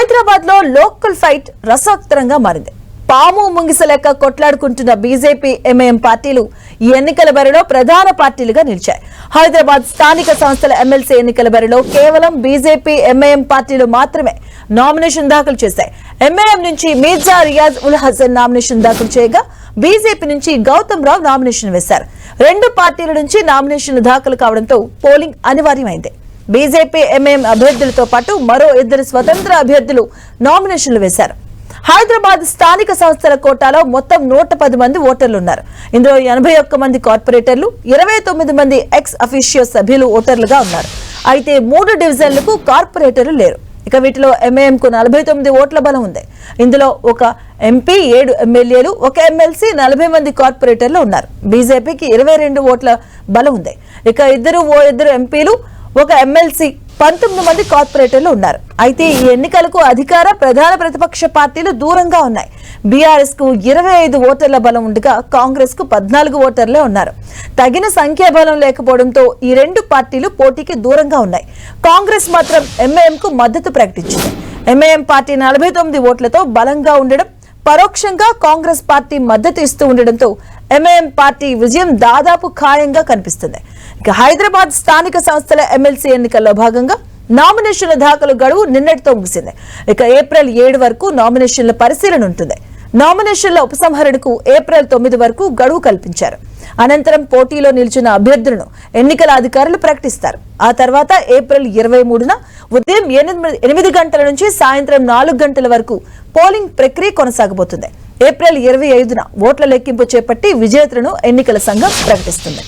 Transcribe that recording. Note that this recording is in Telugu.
హైదరాబాద్లో లోకల్ ఫైట్ రసోత్తరంగా మారింది. పాము ముంగిసలేక కొట్లాడుకుంటున్న బీజేపీ ఎంఐఎం పార్టీలు ఈ ఎన్నికల బరిలో ప్రధాన పార్టీలుగా నిలిచాయి. హైదరాబాద్ స్థానిక సంస్థల ఎమ్మెల్సీ ఎన్నికల బరిలో కేవలం బీజేపీ ఎంఐఎం పార్టీలు మాత్రమే నామినేషన్ దాఖలు చేశాయి. ఎంఐఎం నుంచి మీర్జా రియాజ్ ఉల్ హసన్ నామినేషన్ దాఖలు చేయగా బీజేపీ నుంచి గౌతమ్ రావు నామినేషన్ వేశారు. రెండు పార్టీల నుంచి నామినేషన్లు దాఖలు కావడంతో పోలింగ్ అనివార్యమైంది. బీజేపీ ఎంఎం అభ్యర్థులతో పాటు మరో ఇద్దరు స్వతంత్ర అభ్యర్థులు నామినేషన్లు వేశారు. హైదరాబాద్ స్థానిక సంస్థల కోటాలో మొత్తం నూట పది మంది ఓటర్లు ఉన్నారు ఇందులో ఎనభై ఒక్క మంది కార్పొరేటర్లు ఇరవై తొమ్మిది మంది ఎక్స్ అఫీషియో సభ్యులు ఓటర్లుగా ఉన్నారు. అయితే మూడు డివిజన్లకు కార్పొరేటర్లు లేరు. ఇక వీటిలో ఎంఏఎంకు నలభై తొమ్మిది ఓట్ల బలం ఉంది. ఇందులో ఒక ఎంపీ ఏడు ఎమ్మెల్యేలు ఒక ఎమ్మెల్సీ నలభై మంది కార్పొరేటర్లు ఉన్నారు. బీజేపీకి ఇరవై రెండు ఓట్ల బలం ఉంది. ఇక ఇద్దరు ఓ ఇద్దరు ఎంపీలు ఒక ఎమ్మెల్సీ పంతొమ్మిది మంది కార్పొరేటర్లు ఉన్నారు. అయితే ఈ ఎన్నికలకు అధికార ప్రధాన ప్రతిపక్ష పార్టీలు దూరంగా ఉన్నాయి. బీఆర్ఎస్కు ఇరవై ఐదు ఓటర్ల బలం ఉండగా కాంగ్రెస్కు పద్నాలుగు ఓటర్లే ఉన్నారు. తగిన సంఖ్యాబలం లేకపోవడంతో ఈ రెండు పార్టీలు పోటీకి దూరంగా ఉన్నాయి. కాంగ్రెస్ మాత్రం ఎంఏఎం కు మద్దతు ప్రకటించింది. ఎంఏఎం పార్టీ నలభై తొమ్మిది ఓట్లతో బలంగా ఉండడం పరోక్షంగా కాంగ్రెస్ పార్టీ మద్దతు ఇస్తూ ఉండడంతో ఎంఐఎం పార్టీ విజయం దాదాపు ఖాయంగా కనిపిస్తుంది. ఇక హైదరాబాద్ స్థానిక సంస్థల ఎమ్మెల్సీ ఎన్నికల్లో భాగంగా నామినేషన్ల దాఖలు గడువు నిన్నటితో ముగిసింది. ఇక ఏప్రిల్ ఏడు వరకు నామినేషన్ల పరిశీలన ఉంటుంది. నామినేషన్ల ఉపసంహరణకు ఏప్రిల్ తొమ్మిది వరకు గడువు కల్పించారు. అనంతరం పోటీలో నిలిచిన అభ్యర్థులను ఎన్నికల అధికారులు ప్రకటిస్తారు. ఆ తర్వాత ఏప్రిల్ ఇరవై మూడున ఉదయం ఎనిమిది ఎనిమిది గంటల నుంచి సాయంత్రం నాలుగు గంటల వరకు పోలింగ్ ప్రక్రియ కొనసాగబోతుంది. ఏప్రిల్ ఇరవై ఐదున ఓట్ల లెక్కింపు చేపట్టి విజేతలను ఎన్నికల సంఘం ప్రకటిస్తుంది.